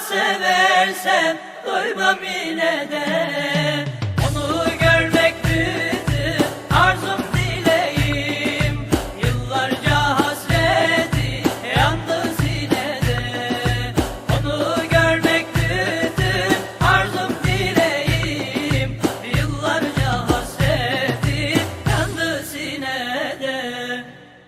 seversem doymam yine de.